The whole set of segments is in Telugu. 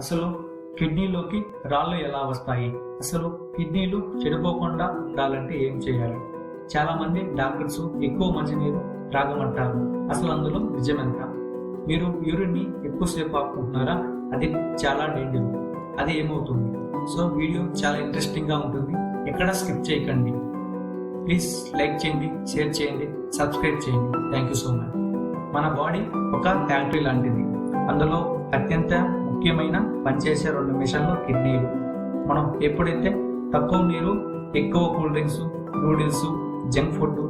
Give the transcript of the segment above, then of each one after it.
అసలు కిడ్నీలోకి రాళ్ళు ఎలా వస్తాయి? అసలు కిడ్నీలు చెడిపోకుండా ఉండాలంటే ఏం చేయాలి? చాలా మంది డాక్టర్స్ ఎక్కువ మంచినీరు త్రాగమంటారు అసలు అందులో నిజమెంత? మీరు యూరిన్ని ఎక్కువసేపు ఆపుకుంటున్నారా? అది చాలా డేంజర్. అది ఏమవుతుంది? సో వీడియో చాలా ఇంట్రెస్టింగ్గా ఉంటుంది. ఎక్కడ స్కిప్ చేయకండి. ప్లీజ్ లైక్ చేయండి షేర్ చేయండి సబ్స్క్రైబ్ చేయండి. Thank you so much. మన బాడీ ఒక ఫ్యాక్టరీ లాంటిది. అందులో అత్యంత ముఖ్యమైన పనిచేసే రెండు మిషన్లు కిడ్నీలు. మనం ఎప్పుడైతే తక్కువ నీరు ఎక్కువ cool drinks noodles junk food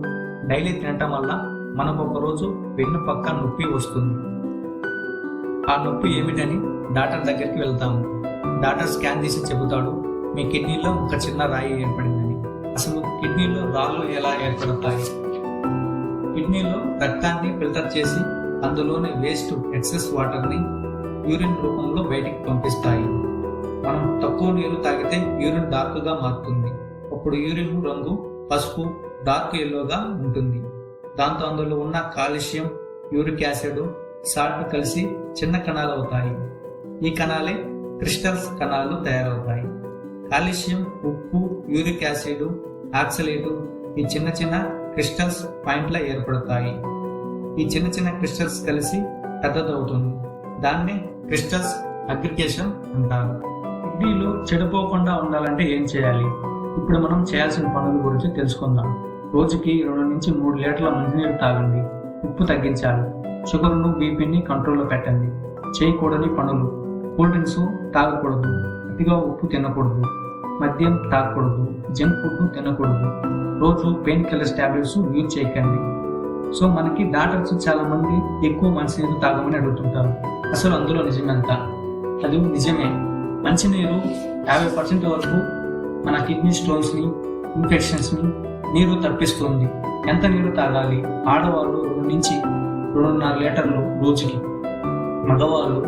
daily తినటం వల్ల మనకు ఒకరోజు వెన్ను పక్క నొప్పి వస్తుంది. ఆ నొప్పి ఏమిటని డాక్టర్ దగ్గరికి వెళ్తాము. డాక్టర్ స్కాన్ తీసి చెబుతాడు మీ కిడ్నీలో ఒక చిన్న రాయి ఏర్పడిందని. అసలు కిడ్నీలో రాళ్ళు ఎలా ఏర్పడతాయి? కిడ్నీలో రక్తాన్ని ఫిల్టర్ చేసి అందులోని వేస్ట్ ఎక్సెస్ వాటర్ని యూరిన్ రూపంలో బయటికి పంపిస్తాయి. మనం తక్కువ నీరు తాగితే యూరిన్ డార్క్గా మారుతుంది. అప్పుడు యూరిన్ రంగు పసుపు డార్క్ ఎల్లోగా ఉంటుంది. దాంతో అందులో ఉన్న కాల్షియం యూరిక్ యాసిడ్ సాల్ట్ కలిసి చిన్న కణాలు అవుతాయి. ఈ కణాలే క్రిస్టల్స్ కణాలు తయారవుతాయి. కాల్షియం ఉప్పు యూరిక్ యాసిడ్ ఆక్సలేటు ఈ చిన్న చిన్న క్రిస్టల్స్ పాయింట్ల ఏర్పడతాయి. ఈ చిన్న చిన్న క్రిస్టల్స్ కలిసి పెద్దదవుతుంది. దాన్నే క్రిస్టల్స్ అగ్రిగేషన్ అంటారు. కిడ్నీలు చెడిపోకుండా ఉండాలంటే ఏం చేయాలి? ఇప్పుడు మనం చేయాల్సిన పనుల గురించి తెలుసుకుందాం. రోజుకి రెండు నుంచి మూడు లీటర్ల మంచినీరు తాగండి. ఉప్పు తగ్గించాలి. షుగర్ను బీపీని కంట్రోల్లో పెట్టండి. చేయకూడని పనులు. కూల్ డ్రింక్స్ తాగకూడదు. అతిగా ఉప్పు తినకూడదు. మద్యం తాగకూడదు. జంక్ ఫుడ్ తినకూడదు. రోజు పెయిన్ కిల్లర్స్ ట్యాబ్లెట్స్ యూజ్ చేయకండి. సో మనకి డాక్టర్స్ చాలామంది ఎక్కువ మంచినీరు తాగమని అడుగుతుంటారు. అసలు అందులో నిజమెంత అది నిజమే. మంచినీరు యాభై పర్సెంట్ వరకు మన కిడ్నీ స్టోన్స్ని ఇన్ఫెక్షన్స్ని నీరు తప్పిస్తుంది. ఎంత నీరు తాగాలి? ఆడవాళ్ళు రెండు నుంచి రెండున్నర లీటర్లు రోజుకి. మగవాళ్ళు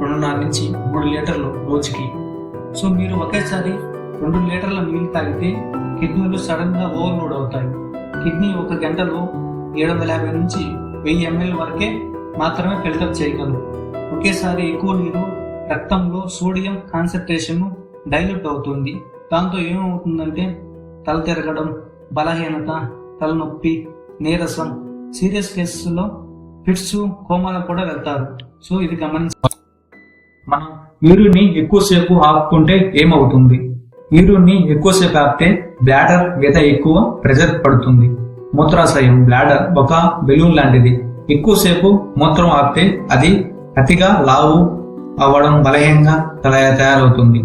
రెండున్నర నుంచి మూడు లీటర్లు రోజుకి. సో మీరు ఒకేసారి రెండు లీటర్ల నీళ్ళు తాగితే కిడ్నీలు సడన్గా ఓవర్లోడ్ అవుతాయి. కిడ్నీ ఒక గంటలో ఏడు వందల యాభై నుంచి వెయ్యి ఎంఎల్ వరకే మాత్రమే ఫిల్టర్ చేయగలరు. ఒకేసారి ఎక్కువ నీరు రక్తంలో సోడియం కాన్సన్ట్రేషన్ డైల్యూట్ అవుతుంది. దాంతో ఏమవుతుందంటే తల తిరగడం బలహీనత తలనొప్పి నీరసం సీరియస్ కేసెస్లో ఫిట్స్ కోమాలకు కూడా వెళ్తారు. సో ఇది గమనించ మనం యూరిన్ని ఎక్కువసేపు ఆపుకుంటే ఏమవుతుంది? యూరిన్ని ఎక్కువసేపు ఆపితే బ్లాడర్ మీద ఎక్కువ ప్రెజర్ పడుతుంది. మూత్రాశయం బ్లాడర్ ఒక బెలూన్ లాంటిది. ఎక్కువసేపు మూత్రం ఆపితే అది అతిగా లావు అవ్వడం బలహీనంగా తయారవుతుంది.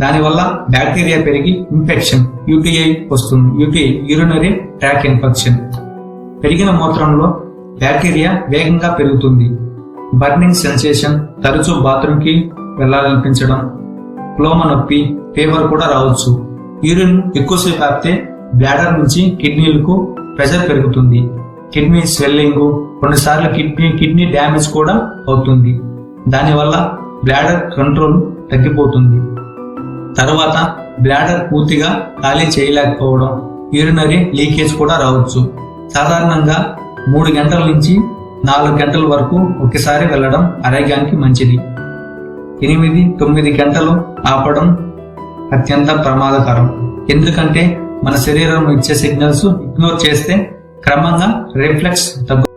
దానివల్ల బ్యాక్టీరియా పెరిగి ఇన్ఫెక్షన్ యూటీఐ వస్తుంది. UTI urinary tract infection. పెరిగిన మూత్రంలో బ్యాక్టీరియా వేగంగా పెరుగుతుంది. బర్నింగ్ సెన్సేషన్ తరచూ బాత్రూమ్కి వెళ్ళాలనిపించడం క్లోమ నొప్పి ఫీవర్ కూడా రావచ్చు. యూరిన్ ఎక్కువసేపు ఆపితే బ్లాడర్ నుంచి కిడ్నీలకు ప్రెషర్ పెరుగుతుంది. కిడ్నీ స్వెల్లింగ్ కొన్నిసార్లు కిడ్నీ కిడ్నీ డ్యామేజ్ కూడా అవుతుంది. దానివల్ల బ్లాడర్ కంట్రోల్ తగ్గిపోతుంది. తర్వాత బ్లాడర్ పూర్తిగా ఖాళీ చేయలేకపోవడం యూరినరీ లీకేజ్ కూడా రావచ్చు. సాధారణంగా మూడు గంటల నుంచి నాలుగు గంటల వరకు ఒకసారి వెళ్ళడం ఆరోగ్యానికి మంచిది. ఎనిమిది తొమ్మిది గంటలు ఆపడం అత్యంత ప్రమాదకరం. ఎందుకంటే మన శరీరం ఇచ్చే సిగ్నల్స్ ఇగ్నోర్ చేస్తే క్రమంగా రిఫ్లెక్స్ తగ్గు